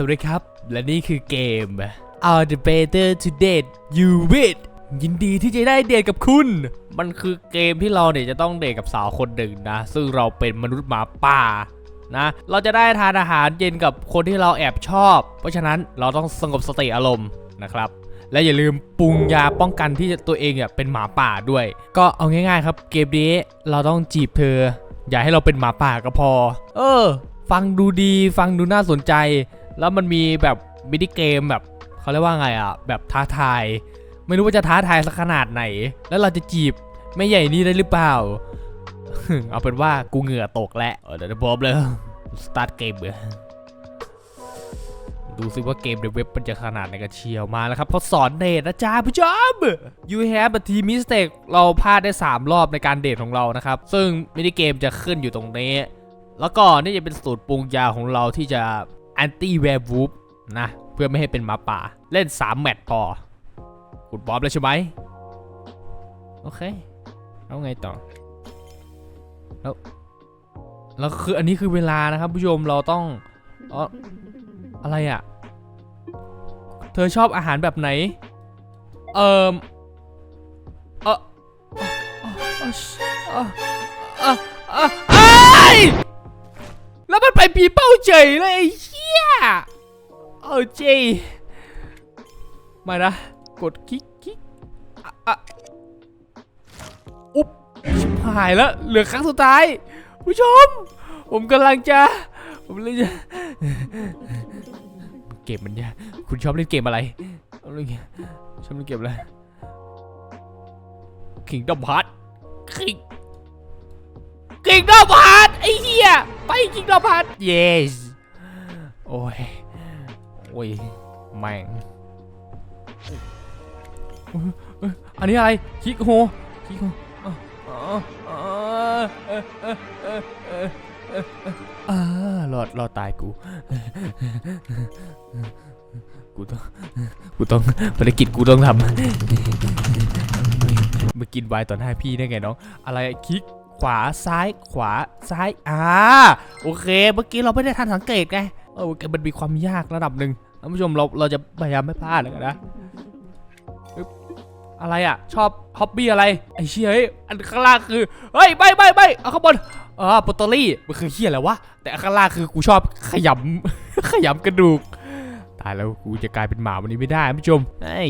สวัสดีครับ และนี่คือเกม All the better to date you with ยินดีที่จะได้เดทกับคุณ มันคือเกมที่เราเนี่ยจะต้องเดทกับสาวคนหนึ่งนะ ซึ่งเราเป็นมนุษย์หมาป่านะ เราจะได้ทานอาหารเย็นกับคนที่เราแอบชอบ เพราะฉะนั้นเราต้องสงบสติอารมณ์นะครับ และอย่าลืมปรุงยาป้องกันที่ตัวเองเนี่ยเป็นหมาป่าด้วย ก็เอาง่ายๆครับ เกมนี้เราต้องจีบเธอ อย่าให้เราเป็นหมาป่าก็พอ เออ ฟังดูดี ฟังดูน่าสนใจ แล้วมันมีแบบมินิเกมแบบเขาเรียกว่าไงอะแบบท้าทาย ไม่รู้ว่าจะท้าทายสักขนาดไหน แล้วเราจะจีบไม่ใหญ่นี่ได้หรือเปล่า เอาเป็นว่ากูเหงื่อตกแล้วเดี๋ยวจะพร้อมเลยสตาร์ทเกมเลยดูซิว่าเกมในเว็บมันจะขนาดไหนกันเชียวมาแล้วครับเขาสอนเดทนะจ๊ะผู้ชม You have a team mistake เราพลาดได้ 3 รอบในการเดทของเรานะครับ ซึ่งมินิเกมจะขึ้นอยู่ตรงนี้ แล้วก็นี่จะเป็นสูตรปรุงยาของเราที่จะ anti werewolf นะ เพื่อไม่ให้เป็นหมาป่า เล่น 3 แมตช์พอคุณบอบแล้วใช่ไหมโอเคแล้วไงต่อ แล้ว แล้วคืออันนี้คือเวลานะครับผู้ชมเราต้องเอออะไรอะ่ะ เธอชอบอาหารแบบไหน เอ่อเออเออเออเออเออเออเอ้แล้วมันไปปีเป้าเฉยเลยไอ้เยเออเจมานะ กดคลิกคลิกอุ๊บหายแล้ว เหลือครั้งสุดท้าย ผู้ชม ผมกำลังจะ ผมเลยจะ เกมมันยากคุณชอบเล่นเกมอะไรเอาเล่นเกมชอบเล่นเกมอะไร Kingdom Hearts King Kingdom Hearts ไอ้เหี้ย ไป Kingdom Hearts yes โอ้ย โอ้ย แม่ง อันนี้อะไรคิกโฮคิกโฮอะอะอะเอ้ยรอดรอตายกู กูต้อง กูต้องภารกิจกูต้องทำมากินไวต่อหน้าพี่ได้ไงน้อง อะไรคลิกขวาซ้ายขวาซ้าย อ่า โอเค เมื่อกี้เราไม่ได้ทันสังเกตไง เออมันมีความยากระดับหนึ่งท่านผู้ชมเราเราจะพยายามไม่พลาดเลยนะอะไรอะ ชอบฮ็อบบี้อะไรไอ้เชี่ยเฮ้ยอันข้างล่างคือเฮ้ยไม่ไม่ไม่เอาข้างบนอ่าโปตเตอรี่มันคือเชี่ยอะไรวะแต่ข้างล่างคือกูชอบขยำขยำกระดูกตายแล้วกูจะกลายเป็นหมาวันนี้ไม่ได้ท่านผู้ชมเฮ้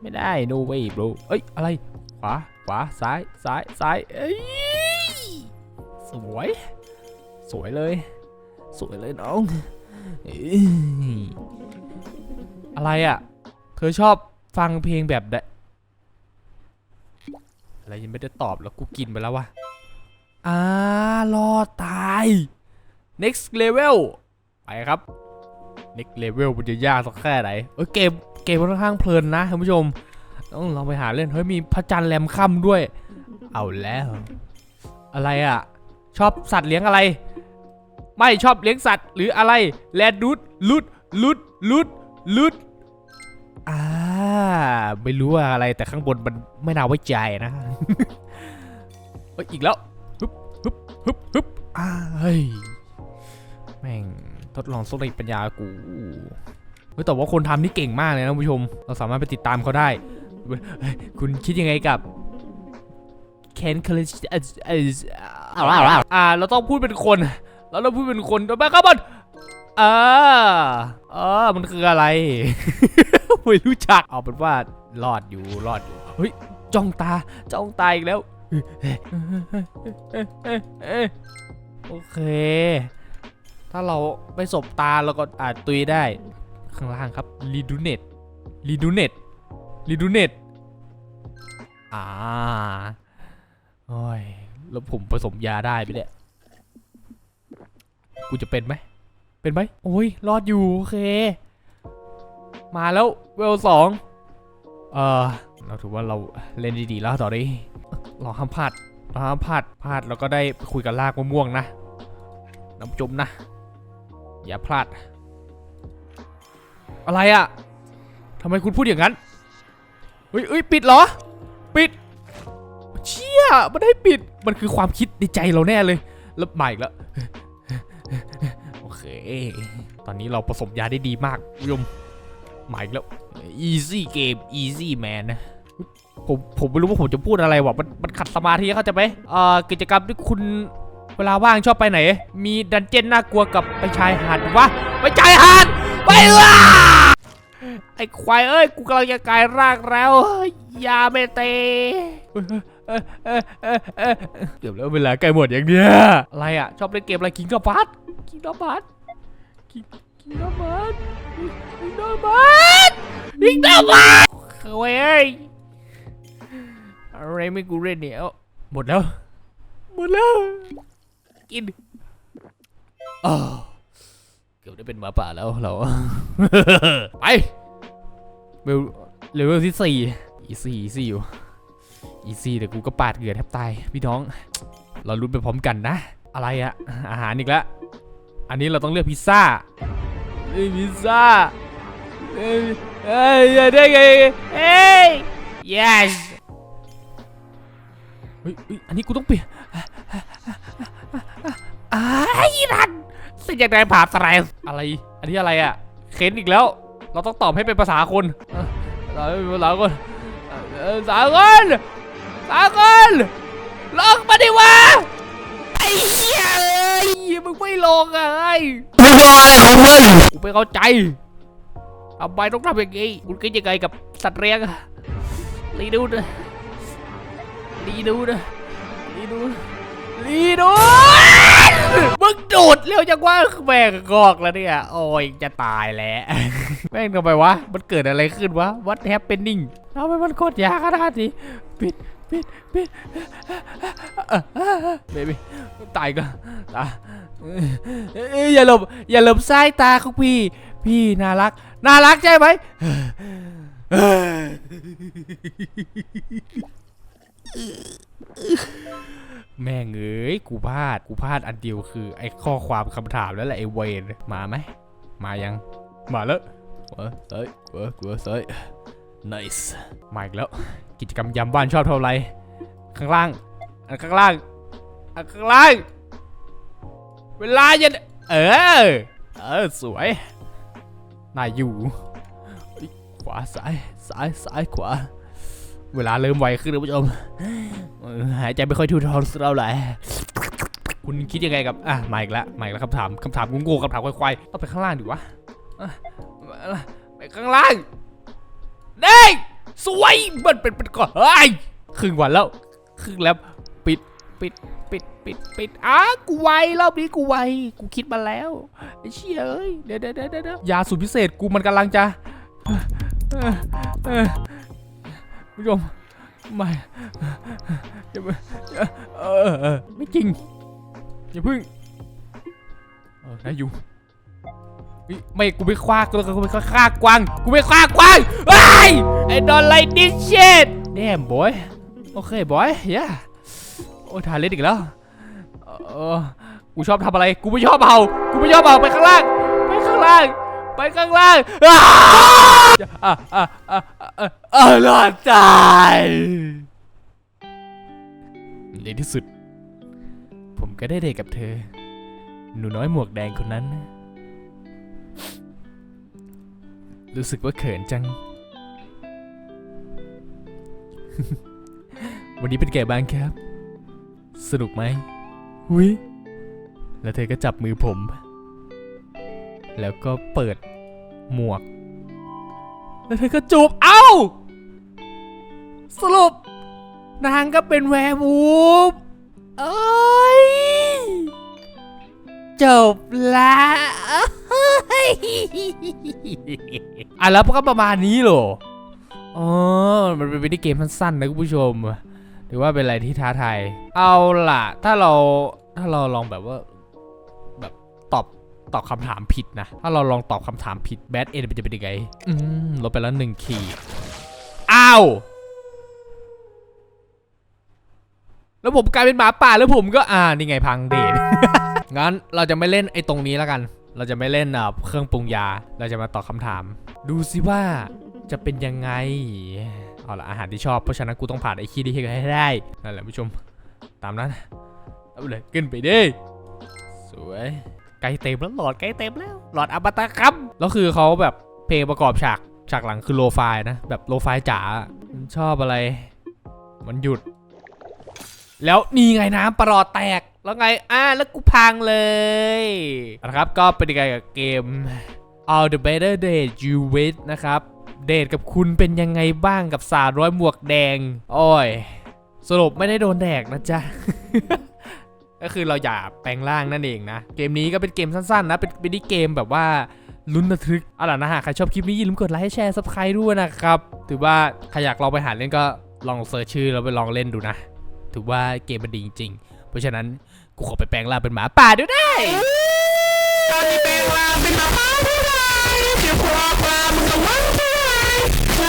ไม่ได้ no way bro เอ้ยอะไรขวาขวาซ้ายซ้ายซ้ายเอ้ยสวย สวยเลย สวยเลยน้องเอ้ยอะไรอะ เธอชอบฟังเพลงแบบใดอะไรยังไม่ได้ตอบแล้วกูกินไปแล้ววะอ่ารอดตาย next level ไปครับ next level มันจะยากสักแค่ไหนเอ้ยเกมเกมค่อนข้างเพลินนะท่านผู้ชมต้องลองไปหาเล่น เฮ้ยมีพระจันทร์แรมค่ำด้วย เอาแล้ว อะไรอะ ชอบสัตว์เลี้ยงอะไร ไม่ชอบเลี้ยงสัตว์หรืออะไร แลดูดลุดลุดลุดลุดอ่าไม่รู้ว่าอะไรแต่ข้างบนมันไม่น่าไว้ใจนะเฮ้ยอีกแล้วฮึบฮึบฮึบฮึบอ่าเฮ้ยแม่งทดลองสติปัญญากูเฮ้ยแต่ว่าคนทำนี่เก่งมากเลยนะผู้ชม เราสามารถไปติดตามเขาได้ คุณคิดยังไงกับเคนคลิชอ่าเราต้องพูดเป็นคน เราต้องพูดเป็นคนไปครับบอลอ่าอ่ามันคืออะไร ไม่รู้จักเอาเป็นว่ารอดอยู่รอดอยู่เฮ้ยจ้องตาจ้องตาอีกแล้วโอเค ถ้าเราไปสบตาเราก็อาจตุยได้ ข้างล่างครับรีดูเน็ตรีดูเน็ตรีดูเน็ตอ่าโอ้ยแล้วผมผสมยาได้ไหมเนี่ย กูจะเป็นไหม เป็นไหมโอ้ย รอดอยู่ โอเค มาแล้วเวลสองเออเราถือว่าเราเล่นดีๆแล้วตอนนี้เราห้ามพลาดเราห้ามพลาดพลาดเราก็ได้คุยกับลากมะม่วงนะ น้ำจุ่มนะ อย่าพลาด อะไรอะทำไมคุณพูดอย่างนั้นเฮ้ยเอ้ยปิดเหรอ ปิด เชี่ยมันได้ปิด มันคือความคิดในใจเราแน่เลย แล้วมาอีกแล้ว ตอนนี้เราผสมยาได้ดีมากคุณผู้ชมมาอีกแล้ว easy game easy man นะผมผมไม่รู้ว่าผมจะพูดอะไรวะมันมันขัดสมาธิเข้าใจไหมเอ่อกิจกรรมที่คุณเวลาว่างชอบไปไหน มีดันเจี้ยนน่ากลัวกับไปชายหาดวะไปชายหาดไปละไอ้ควายเอ้ยกูกำลังจะกลายร่างแล้วอยาเมเตเอ้ยเอ้ยเอ้ยเอ้ยเอ้ยเกือบแล้วเวลาใกล้หมดอย่างเนี้ยอะไรอะ ชอบเล่นเกมอะไรคิงกับบัสคิงกับบัส คิงคิงกับบัสคิงกับบัสคิงกับบัสเฮ้ยอะไรไม่กูเล่นเนี่ยเอ้าหมดแล้ว หมดแล้ว กินอ้าวเกือบได้เป็นหมาป่าแล้วเรา ไปเวลเลเวลที่สี่อีซี่อีซี่อยู่อีซี่แต่กูก็ปาดเหงื่อแทบตายพี่น้อง เราลุ้นไปพร้อมกันนะ อะไรอะอาหารอีกแล้ว อันนี้เราต้องเลือกพิซซ่าเอ้ยพิซซ่าเอ้ยเอ้ยอย่าได้ไงเอ้ย yes เฮ้ยเฮ้ยอันนี้กูต้องเปลี่ยนอ้ายรันสิ่งอย่างไรผ่าสไลด์อะไร อันนี้อะไรอะเข็นอีกแล้ว เราต้องตอบให้เป็นภาษาคนเออเราเป็นภาษาคนเออภาษาคนภาษาคนลงมาดิวะ ไมึงรออะไรของมึงกูไม่เข้าใจทำไมต้องทำอย่างงี้คุณคิดยังไงกับสัตว์เลี้ยงอะลีดูนะลีดูนะลีดูนลีดูนมึงดูดเร็วจังว่าแม่งกอกแล้วเนี่ย โอ้ยจะตายแล้วแม่งทำไมวะ มันเกิดอะไรขึ้นวะ What happening ทำไมมันโคตรยากขนาดนี้ปิด ปิดปิดเบบี้ตายก็ตายอย่าหลบอย่าหลบสายตาของพี่ พี่น่ารัก น่ารักใช่ไหมแม่งเอ้ยกูพลาด กูพลาดอันเดียวคือ ไอ้ข้อความคำถามแล้วแหละไอ้เวนมาไหม มายัง มาแล้วเออเอ้ยเออเออเอ้ย nice มาอีกแล้ว กิจกรรมยามบ้านชอบเท่าไร ข้างล่างอันข้างล่างอันข้างล่าง เวลาจะเออ เออ สวยน่าอยู่ ขวาซ้ายซ้ายซ้ายขวา เวลาเริ่มไวขึ้นนะผู้ชมหายใจไม่ค่อยทุ่ทอนเท่าไหร่คุณคิดยังไงกับ อะ มาอีกแล้ว มาอีกแล้วคำถามคำถามงงๆคำถามควายๆต้องไปข้างล่างดีวะอะไปข้างล่าง เด้ยสวยมันเป็นเป็นก่อนเฮ้ยครึ่งวันแล้วครึ่งแล้วปิดปิดปิดปิดปิดอ้ากูไวรอบนี้กูไวกูคิดมาแล้วไอ้เชี่ยเอ้ยเดี๋ยวเดี๋ยวเดี๋ยวเดี๋ยวยาสูตรพิเศษกูมันกำลังจะผู้ชมไม่อย่าไปอย่าเออเออไม่จริงอย่าพึ่งเออได้อยู่ไม่กูไม่คว้ากูไม่คว้ากวางกูไม่คว้ากวางไอ้ไอ้ดอนไลดิเชตแดมบอยโอเคบอยย่าโอ้ยทานเล่นอีกแล้วเออกูชอบทำอะไร กูไม่ชอบเผากูไม่ชอบเผาไปข้างล่าง ไปข้างล่าง ไปข้างล่างอ้าอะอะอะอะอะอะรอดตายในที่สุด ผมก็ได้เดทกับเธอ หนูน้อยหมวกแดงคนนั้น รู้สึกว่าเขินจัง วันนี้เป็นไงบ้างครับ สนุกไหมหุยแล้วเธอก็จับมือผม แล้วก็เปิดหมวก แล้วเธอก็จูบ เอ้า สรุป นางก็เป็นแวร์วูฟเอ้ย จบละเฮ้ยอะแล้วก็ประมาณนี้เหรอ อ๋อ มันเป็นวิดีเกมสั้นๆนะคุณผู้ชม ถือว่าเป็นอะไรที่ท้าทาย เอาล่ะ ถ้าเรา ถ้าเราลองแบบว่า แบบตอบ ตอบคำถามผิดนะ ถ้าเราลองตอบคำถามผิดแบดเอ็นจะเป็นยังไง อืม ลบไปแล้วหนึ่งขีด อ้าว แล้วผมกลายเป็นหมาป่าแล้วผมก็ อ่า นี่ไงพังเดทงั้นเราจะไม่เล่นไอ้ตรงนี้แล้วกัน เราจะไม่เล่นเครื่องปรุงยา เราจะมาตอบคำถาม ดูสิว่า จะเป็นยังไง เอาละอาหารที่ชอบเพราะฉะนั้นกูต้องผ่านไอ้ขี้ที่ให้ได้นั่นแหละผู้ชม ตามนั้นเอาเลยขึ้นไปดิสวยใกล้เต็มแล้วหลอดใกล้เต็มแล้วหลอดอมตะครับแล้วคือเขาแบบเพลงประกอบฉากฉากหลังคือโลไฟนะแบบโลไฟจ๋ามันชอบอะไร มันหยุด แล้วนี่ไงน้ำประหลอดแตกแล้วไงอ่าแล้วกูพังเลยนะครับก็เป็นยังไงกับเกม All the Better Day You With นะครับ เดทกับคุณเป็นยังไงบ้างกับสาวร้อยหมวกแดง โอ้ย สรุปไม่ได้โดนแดกนะจ๊ะก็คือเราอย่าแปลงร่างนั่นเองนะ เกมนี้ก็เป็นเกมสั้นๆนะ เป็นเป็นเกมแบบว่าลุ้นระทึกเอาล่ะนะฮะ ใครชอบคลิปนี้อย่าลืมกดไลค์แชร์ซับสไครต์ด้วยนะครับ ถือว่าใครอยากลองไปหาเล่นก็ลองเซิร์ชชื่อแล้วไปลองเล่นดูนะ ถือว่าเกมมันดีจริงๆ เพราะฉะนั้นกูขอไปแปลงร่างเป็นหมาป่าด้วยได้ตอนนี้แปลงร่างเป็นหมาป่าไม่ได้เดี๋ยวกลัวปลามึงระวัง